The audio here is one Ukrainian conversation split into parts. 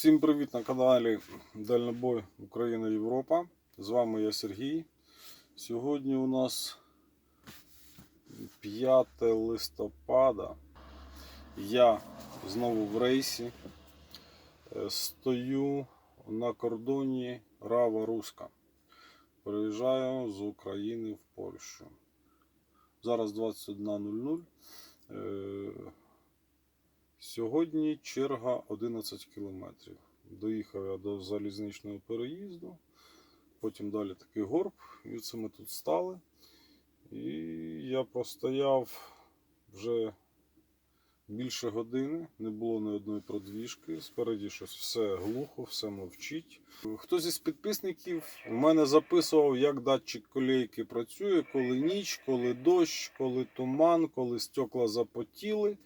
Всім привіт на каналі Дальнобой Україна Європа. З вами я Сергій. Сьогодні у нас 5 листопада. Я знову в рейсі. Е, Стою на кордоні Рава Руска. Приїжджаю з України в Польщу. Зараз 21.00. Сьогодні черга 11 кілометрів. Доїхав я до залізничного переїзду, потім далі такий горб, і це ми тут стали. І я простояв вже більше години, не було ні одної продвіжки. Спереді щось все глухо, все мовчить. Хтось із підписників у мене записував, як датчик колейки працює, коли ніч, коли дощ, коли туман, коли стекла запотіли.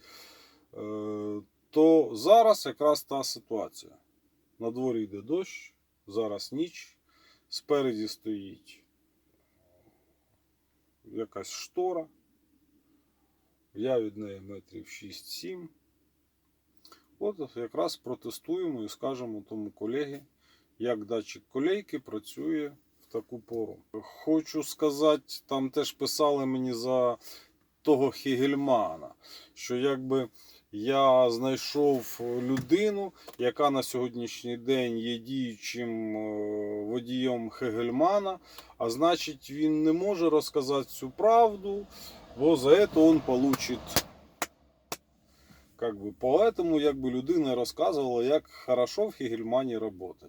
То зараз якраз та ситуація. На дворі йде дощ, зараз ніч, спереді стоїть якась штора. Я від неї метрів 6-7. От якраз протестуємо і скажемо тому колегі, як датчик колейки працює в таку пору. Хочу сказати, там теж писали мені за того Хігельмана, що якби я знайшов людину, яка на сьогоднішній день є діючим е, водієм Хегельмана, а значить він не може розказати всю правду, бо за це він получить. Как бы, поэтому якби людина розказувала, як хорошо в Хегельмані працювати.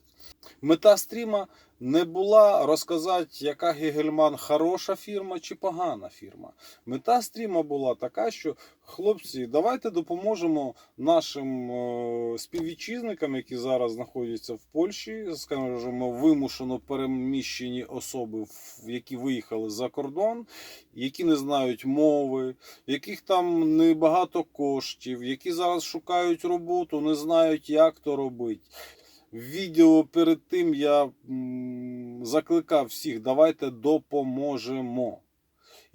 Мета стріма не була розказати, яка Гегельман хороша фірма чи погана фірма. Мета стріма була така, що хлопці, давайте допоможемо нашим е, співвітчизникам, які зараз знаходяться в Польщі, скажімо, вимушено переміщені особи, які виїхали за кордон, які не знають мови, яких там небагато коштів, які зараз шукають роботу, не знають, як то робити. Відео перед тим я закликав всіх, давайте допоможемо.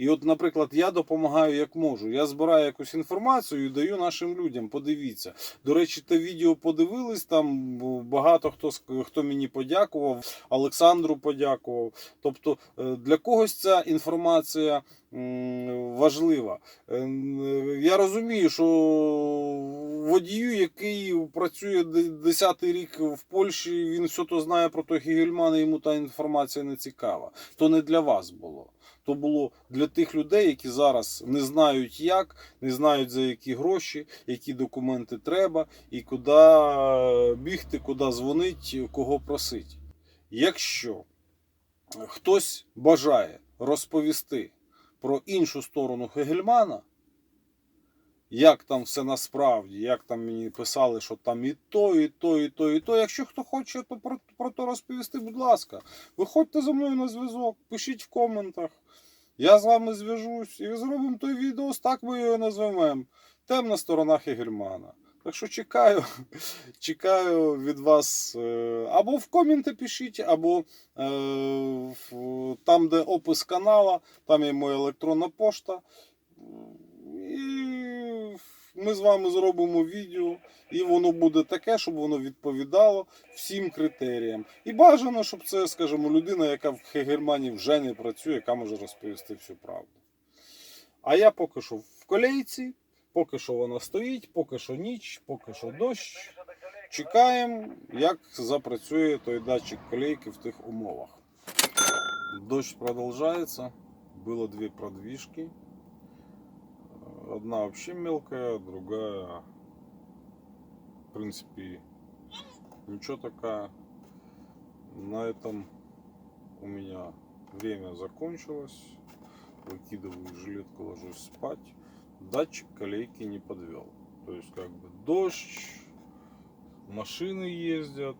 І от, наприклад, я допомагаю як можу. Я збираю якусь інформацію і даю нашим людям. Подивіться. До речі, те відео подивились. Там багато хто хто мені подякував, Олександру подякував. Тобто е, для когось ця інформація важлива. Е, Я розумію, що водію, який працює 10-й рік в Польщі, він все то знає про Гігельман, і йому та інформація не цікава. То не для вас було. То було для тих людей, які зараз не знають як, не знають за які гроші, які документи треба, і куди бігти, куди дзвонити, кого просити. Якщо хтось бажає розповісти про іншу сторону Хегельмана, як там все насправді, як там мені писали, що там і то, і то, і то, і то. Якщо хто хоче то про, про то розповісти, будь ласка, виходьте за мною на зв'язок, пишіть в коментах. Я з вами зв'яжусь і зробимо той відео, так ми його назвемо. Темна сторона Хегельмана. Так що чекаю, чекаю від вас е, або в коменти пишіть, або е, там, де опис канала, там є моя електронна пошта. І ми з вами зробимо відео, і воно буде таке, щоб воно відповідало всім критеріям. І бажано, щоб це, скажімо, людина, яка в Хегельмані вже не працює, яка може розповісти всю правду. А я поки що в колейці, поки що вона стоїть, поки що ніч, поки що дощ. Чекаємо, як запрацює той датчик колейки в тих умовах. Дощ продовжується. Было две продвижки. Одна вообще мелкая, другая, в принципе, ничего такая. На этом у меня время закончилось. Выкидываю жилетку, ложусь спать. Датчик колейки не подвел. То есть как бы дождь, машины ездят,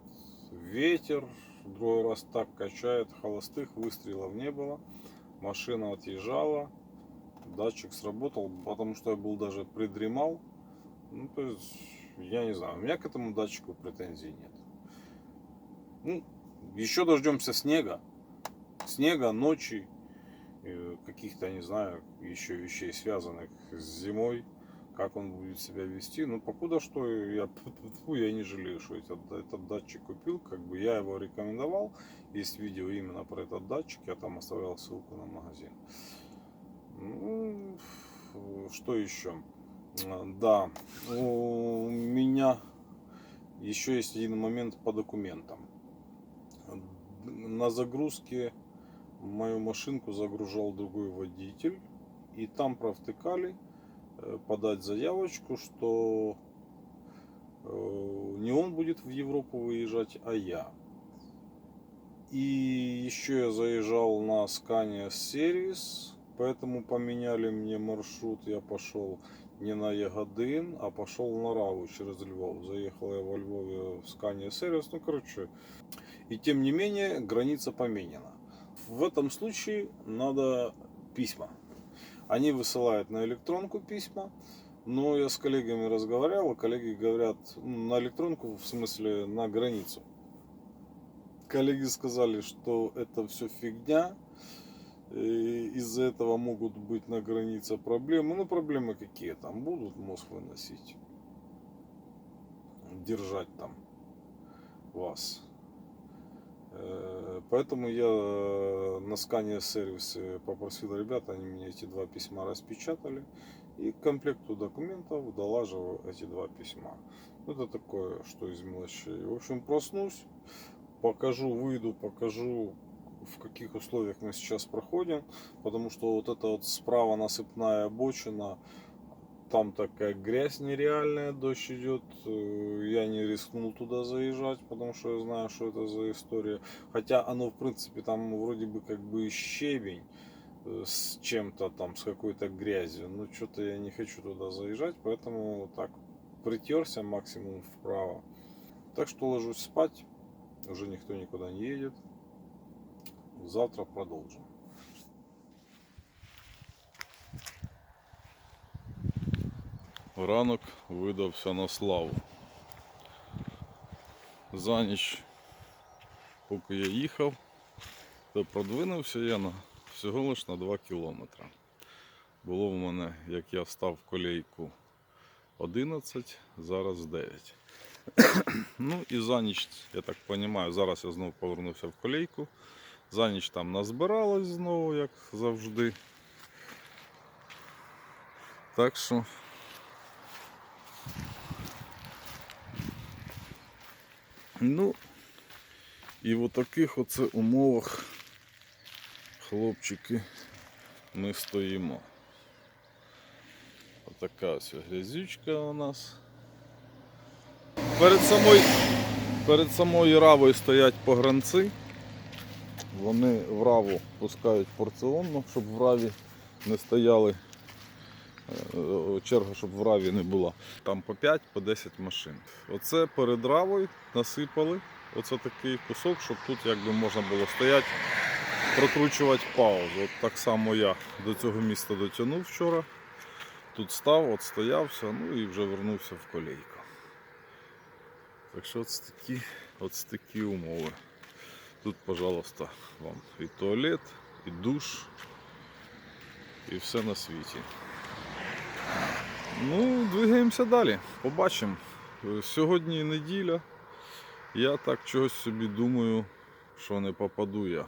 ветер, другой раз так качает, холостых выстрелов не было. Машина отъезжала, датчик сработал, потому что я был даже придремал. Ну, то есть, я не знаю, у меня к этому датчику претензий нет. Ну, еще дождемся снега. Снега, ночи, э, каких-то, не знаю, еще вещей, связанных с зимой. как он будет себя вести. Ну, покуда что, я, я не жалею, что этот, этот датчик купил. Как бы я его рекомендовал. Есть видео именно про этот датчик. Я там оставлял ссылку на магазин. Что еще? А, Да, у меня еще есть один момент по документам. На загрузке мою машинку загружал другой водитель. И там провтыкали э, подать заявочку, что э, не он будет в Европу выезжать, а я. И еще я заезжал на Scania сервис, поэтому поменяли мне маршрут. Я пошел не на Ягодин, а пошел на Раву через Львов. Заехал я во Львове в Scania сервис. Ну, короче, и тем не менее граница поменена. В этом случае надо письма. Они высылают на электронку письма, но я с коллегами разговаривал, и коллеги говорят ну, на электронку, в смысле на границу. Коллеги сказали, что это все фигня, из-за этого могут быть на границе проблемы. Ну, проблемы какие там будут, мозг выносить, держать там вас. Э, Поэтому я э, на скане сервисе попросил ребят, они мне эти два письма распечатали. И к комплекту документов долаживаю эти два письма. Это такое, что из мелочей. В общем, проснусь, покажу, выйду, покажу, в каких условиях мы сейчас проходим. Потому что вот эта вот справа насыпная обочина, там такая грязь нереальная, дождь идет. Э, Я не рискнул туда заезжать, потому что я знаю, что это за история. Хотя оно, в принципе, там вроде бы как бы щебень э, с чем-то там, с какой-то грязью. Но что-то я не хочу туда заезжать, поэтому так притерся максимум вправо. Так что ложусь спать. Уже никто никуда не едет. Завтра продолжим. Ранок видався на славу. За ніч, поки я їхав, то продвинувся я на всього лиш на 2 кілометри. Було в мене, як я став в колейку 11, зараз 9. ну і за ніч, я так розумію, зараз я знову повернувся в колейку. За ніч там назбиралось знову, як завжди. Так що Ну, і в таких оце умовах, хлопчики, ми стоїмо. Отака ось грязючка у нас. Перед самою, перед самою равою стоять погранці. Вони в раву пускають порціонно, щоб в раві не стояли Е, черга, щоб в раві не була. Там по 5, по 10 машин. Оце перед равою насипали. Оце такий кусок, щоб тут якби можна було стояти, прокручувати паузу. От так само я до цього міста дотягнув вчора. Тут став, от стоявся, ну і вже вернувся в колейку. Так що от такі, от такі умови. Тут, пожалуйста, вам і туалет, і душ, і все на світі. Ну, двигаємося далі. Побачимо. Сьогодні неділя. Я так чогось собі думаю, що не попаду я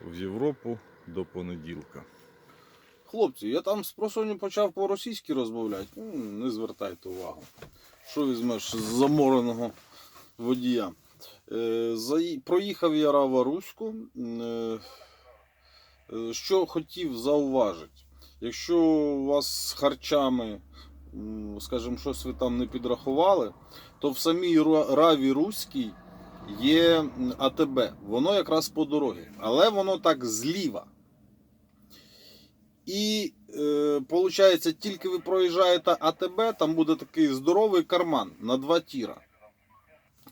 в Європу до понеділка. Хлопці, я там з просоню почав по-російськи розмовляти. Ну, не звертайте увагу. Що візьмеш з замореного водія? Е, Проїхав я Рава Руську. Е, е, Що хотів зауважити? Якщо у вас з харчами, скажімо, щось ви там не підрахували, то в самій Раві Руській є АТБ. Воно якраз по дорозі, але воно так зліва. І виходить, тільки ви проїжджаєте АТБ, там буде такий здоровий карман на два тіра.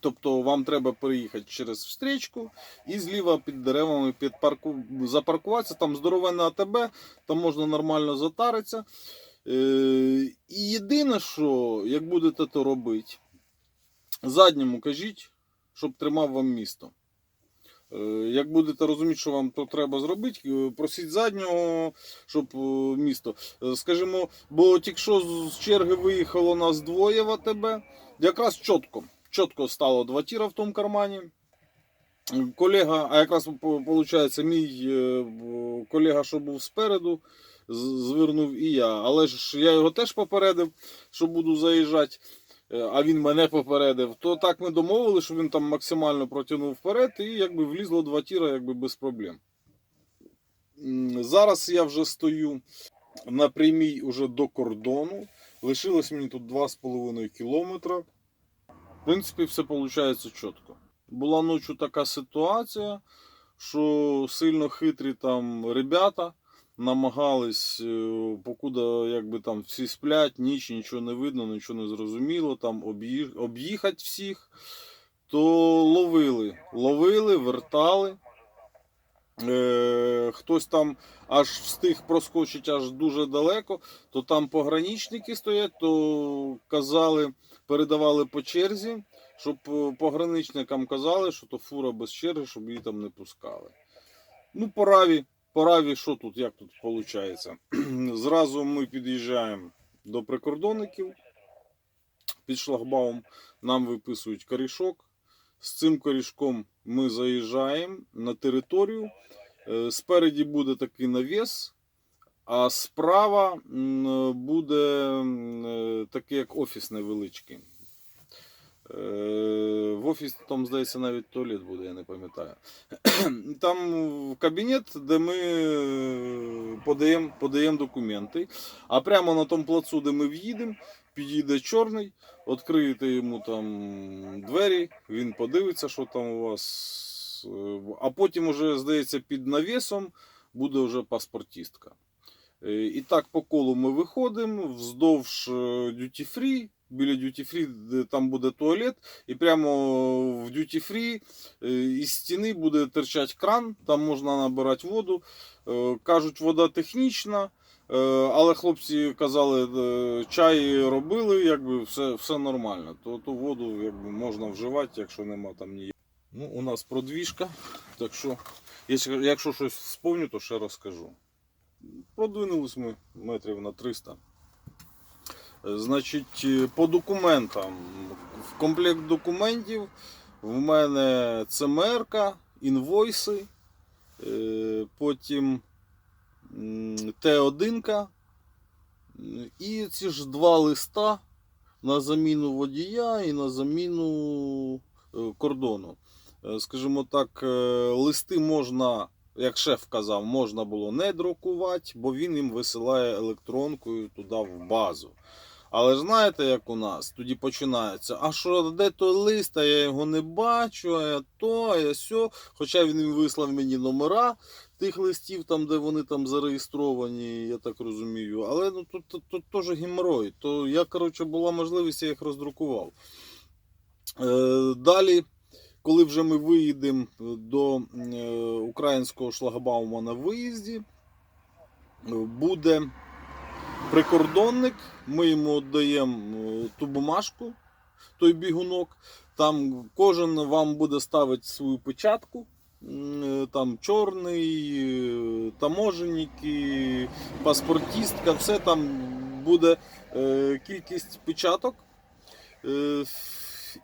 Тобто вам треба переїхати через встрічку і зліва під деревами підпарку... запаркуватися. Там здоровенне АТБ, там можна нормально затаритися. Е, і єдине, що як будете то робити, задньому кажіть, щоб тримав вам місто. Е, Як будете розуміти, що вам то треба зробити, е, просіть заднього, щоб місто. Скажімо, бо тільки що з черги виїхало нас двоє в АТБ, якраз чітко. Чітко стало два тіра в тому кармані. Колега, а якраз виходить, мій е, колега, що був спереду, звернув і я. Але ж я його теж попередив, що буду заїжджати, е, а він мене попередив. То так ми домовили, що він там максимально протягнув вперед, і якби влізло два тіра якби без проблем. Зараз я вже стою на прямій уже до кордону. Лишилось мені тут 2,5 кілометра. В принципі, все виходить чітко. Була ночі така ситуація, що сильно хитрі там ребята намагались, е, покуда якби там всі сплять, ніч, нічого не видно, нічого не зрозуміло, там об'їхати всіх, то ловили. Ловили, вертали. Е, хтось там аж встиг проскочити аж дуже далеко, то там пограничники стоять, то казали, передавали по черзі, щоб е, пограничникам казали, що то фура без черги, щоб її там не пускали. Ну, по раві, по раві, що тут, як тут виходить? Зразу ми під'їжджаємо до прикордонників під шлагбаум, нам виписують корішок. З цим корішком ми заїжджаємо на територію. Е, Спереді буде такий навіс, а справа буде е, такий як офіс невеличкий. Е, В офісі там, здається, навіть туалет буде, я не пам'ятаю. Там кабінет, де ми подаємо подаємо документи. А прямо на тому плацу, де ми в'їдемо, підійде чорний, відкриєте йому там двері, він подивиться, що там у вас. е, А потім, уже, здається, під навісом буде вже паспортістка. Е, І так по колу ми виходимо вздовж duty free. Біля duty free там буде туалет, і прямо в duty free е, із стіни буде терчати кран, там можна набирати воду. Е, Кажуть, вода технічна, е, але хлопці казали, е, чай робили, якби все, все нормально. То ту воду якби, можна вживати, якщо нема там ні. Ну, у нас продвіжка, так що, якщо, якщо щось вспомню, то ще розкажу. Продвинулись ми метрів на 300. Е, Значить, е, по документам. В комплект документів в мене ЦМР, інвойси, е, потім Т1 і ці ж два листа на заміну водія і на заміну е, кордону. Е, Скажімо так, е, листи можна, як шеф казав, можна було не друкувати, бо він їм висилає електронкою туди в базу. Але знаєте, як у нас, тоді починається, а що, де той лист, а я його не бачу, а я то, а я сьо. Хоча він вислав мені номера тих листів, там, де вони там зареєстровані, я так розумію. Але ну, тут, тут, тут теж геморой. То я, коротше, була можливість, я їх роздрукував. Е, далі, коли вже ми виїдемо до е, українського шлагбаума на виїзді, буде прикордонник, ми йому віддаємо е, ту бумажку, той бігунок. Там кожен вам буде ставити свою печатку. Е, Там чорний, е, таможенники, паспортістка, все там буде е, кількість печаток.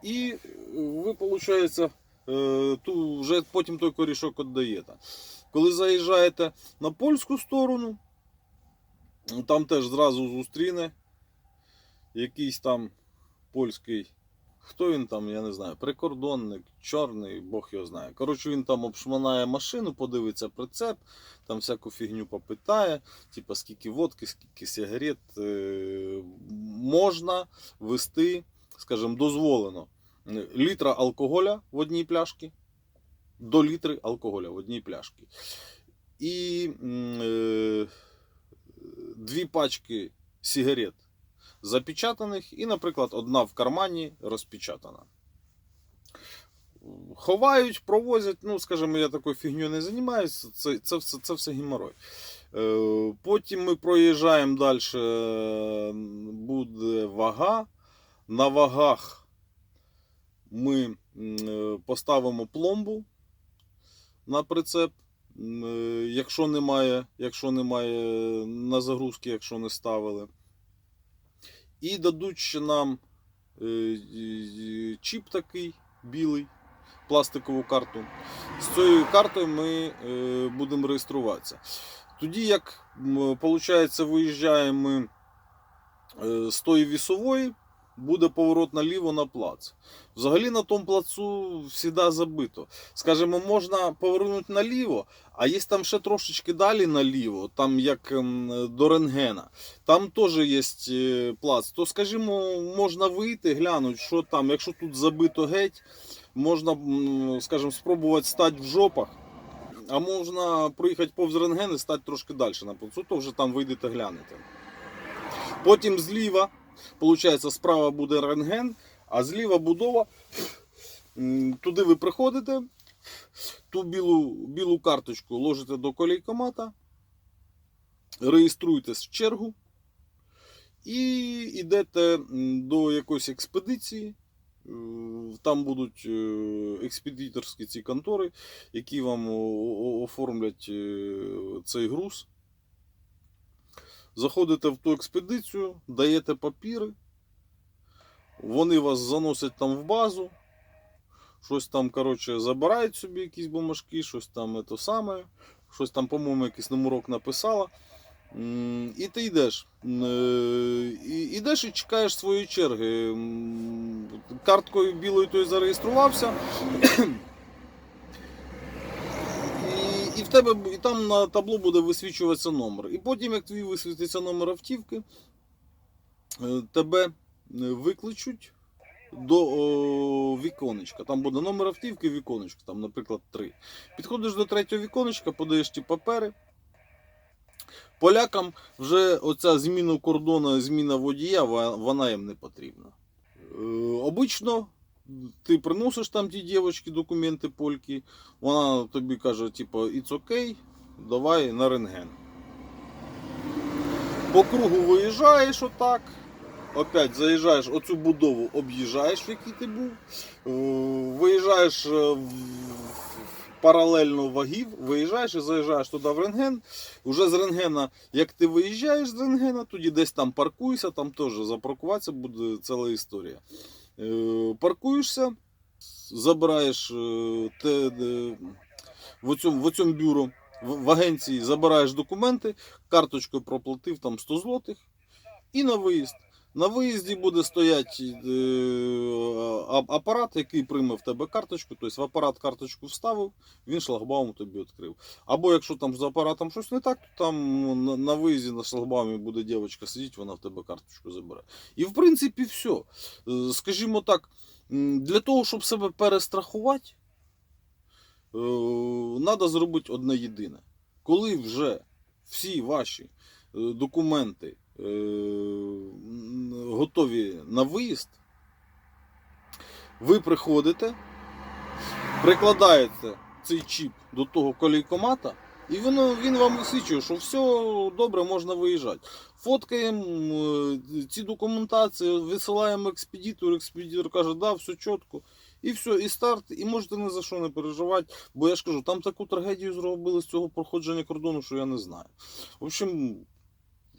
І ви, виходить, ту, вже потім той корішок віддаєте. Коли заїжджаєте на польську сторону, там теж зразу зустріне якийсь там польський. Хто він там, я не знаю, прикордонник, чорний, Бог його знає. Коротше, він там обшманає машину, подивиться прицеп, там всяку фігню попитає, типа скільки водки, скільки сигарет. Е, можна вести, скажімо, дозволено літра алкоголя в одній пляшці, до літри алкоголя в одній пляшці. І е, дві пачки сигарет запечатаних, і, наприклад, одна в кармані розпечатана. Ховають, провозять, ну, скажімо, я такою фігньою не займаюся, це, це, все, це все геморой. Е, Потім ми проїжджаємо далі, буде вага. На вагах ми е, поставимо пломбу. на прицеп. Е, Якщо немає, якщо немає на загрузки, якщо не ставили. І дадуть ще нам е, чіп такий білий, пластикову карту. З цією картою ми е, будемо реєструватися. Тоді, як виходить, виїжджаємо ми е, з тої вісової, буде поворот наліво на плац. Взагалі на тому плацу завжди забито. Скажімо, можна повернути наліво, а є там ще трошечки далі наліво, там як ем, до рентгена. Там теж є е, плац. То, скажімо, можна вийти, глянути, що там, якщо тут забито геть, можна, скажімо, спробувати стати в жопах. А можна проїхати повз рентген і стати трошки далі на плацу, то вже там вийдете глянете. Потім зліва, виходить, справа буде рентген, а зліва будова. Туди ви приходите, ту білу, білу карточку ложите до колійкомата, реєструєтесь в чергу і йдете до якоїсь експедиції. Е, Там будуть е, експедиторські ці контори, які вам оформлять е, цей груз. Заходите в ту експедицію, даєте папіри, вони вас заносять там в базу, щось там, коротше, забирають собі якісь бумажки, щось там це саме, щось там, по-моєму, якийсь номерок написала. І ти йдеш. Е, і- Ідеш і чекаєш своєї черги. Карткою білою той зареєструвався. І, і в тебе і там на табло буде висвічуватися номер. І потім, як твій висвітиться номер автівки, е, тебе е, викличуть до о, віконечка. Там буде номер автівки, віконечко, там, наприклад, 3. Підходиш до третього віконечка, подаєш ті папери. Полякам вже оця зміна кордону, зміна водія, вона їм не потрібна. Е, обично ти приносиш там ті дівчатки документи польки, вона тобі каже, типу, it's okay, давай на рентген. По кругу виїжджаєш отак. Опять заїжджаєш оцю будову, об'їжджаєш, в якій ти був. Е, Виїжджаєш е, паралельно вагів, виїжджаєш і заїжджаєш туди в рентген. Уже з рентгена, як ти виїжджаєш з рентгена, тоді десь там паркуйся, там теж запаркуватися буде ціла історія. Е, Паркуєшся, забираєш е, те, в цьому, в цьому бюро, в агенції забираєш документи, карточкою проплатив там 100 злотих і на виїзд. На виїзді буде стояти е, апарат, який прийме в тебе карточку, тобто в апарат карточку вставив, він шлагбаум тобі відкрив. Або якщо там з апаратом щось не так, то там ну, на, виїзді на шлагбаумі буде дівчинка сидіти, вона в тебе карточку забере. І в принципі все. Е, Скажімо так, для того, щоб себе перестрахувати, треба зробити одне єдине. Коли вже всі ваші е, документи готові на виїзд, ви приходите, прикладаєте цей чіп до того колійкомата, і воно, він вам висвічує, що все добре, можна виїжджати. Фоткаємо е, ці документації, висилаємо експедитору, експедитор каже, да, все чітко. І все, і старт, і можете ні за що не переживати. Бо я ж кажу, там таку трагедію зробили з цього проходження кордону, що я не знаю. В общем,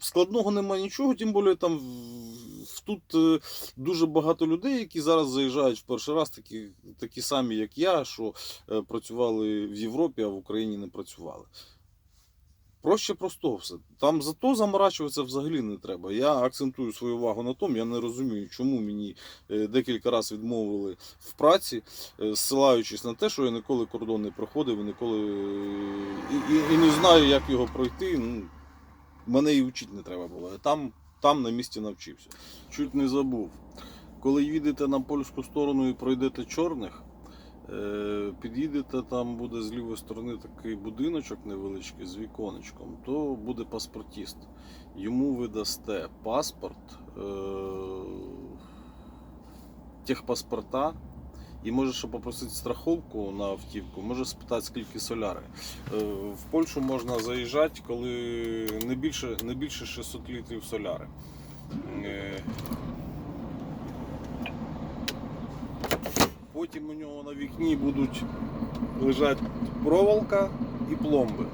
складного немає нічого, тим більше там в- тут е, дуже багато людей, які зараз заїжджають в перший раз, такі, такі самі, як я, що е, працювали в Європі, а в Україні не працювали. Проще простого все. Там зато заморачуватися взагалі не треба. Я акцентую свою увагу на тому, я не розумію, чому мені е, декілька разів відмовили в праці, ссилаючись на те, що я ніколи кордон не проходив ніколи і, і, і не знаю, як його пройти. Ну, мене і вчити не треба було. Там, там на місці навчився. Чуть не забув. Коли їдете на польську сторону і пройдете чорних, е, під'їдете, там буде з лівої сторони такий будиночок невеличкий з віконечком, то буде паспортіст. Йому ви дасте паспорт, е, техпаспорта. І може ще попросити страховку на автівку, може спитати, скільки соляри. Е, В Польщу можна заїжджати, коли не більше, не більше 600 літрів соляри. Е, Потім у нього на вікні будуть лежати проволока і пломби.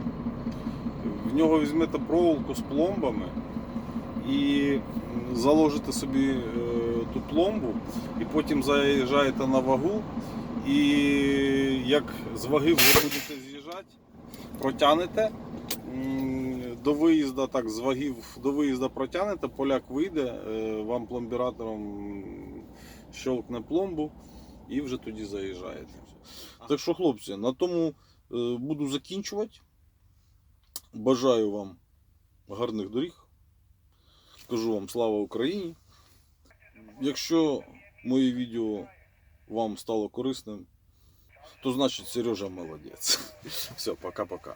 В нього візьмете проволоку з пломбами і заложите собі е, ту пломбу, і потім заїжджаєте на вагу. І як з ваги вже будете з'їжджати, протягнете до виїзду, так, з вагів до виїзду протягнете, поляк вийде, е, вам пломбіратором щелкне пломбу і вже тоді заїжджаєте. Так що, хлопці, на тому е, буду закінчувати. Бажаю вам гарних доріг. Кажу вам слава Україні. Якщо моє відео вам стало корисним, то значить Сережа молодець. Все, пока-пока.